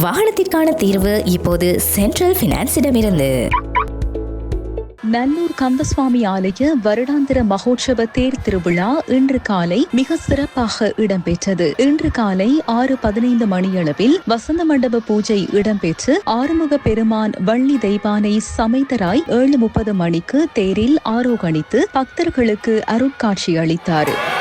வாகனத்திற்கான தீர்வு இப்போது சென்ட்ரல் பினான்ஸிடமிருந்து நல்லூர் கந்தசுவாமி ஆலய வருடாந்திர மகோற்சவ தேர் திருவிழா இன்று காலை மிக சிறப்பாக இடம்பெற்றது. இன்று காலை ஆறு பதினைந்து மணியளவில் வசந்த மண்டப பூஜை இடம்பெற்று ஆறுமுக பெருமான் வள்ளி தெய்வானை சமைத்தராய் ஏழு முப்பது மணிக்கு தேரில் ஆரோகணித்து பக்தர்களுக்கு அருட்காட்சி அளித்தார்.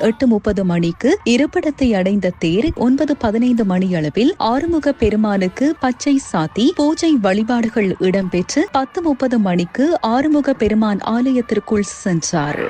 எட்டு முப்பது மணிக்கு இருப்பிடத்தை அடைந்த தேர் ஒன்பது பதினைந்து மணி அளவில் ஆறுமுக பெருமானுக்கு பச்சை சாத்தி பூஜை வழிபாடுகள் இடம்பெற்று பத்து முப்பது மணிக்கு ஆறுமுக பெருமான் ஆலயத்திற்குள் சென்றார்.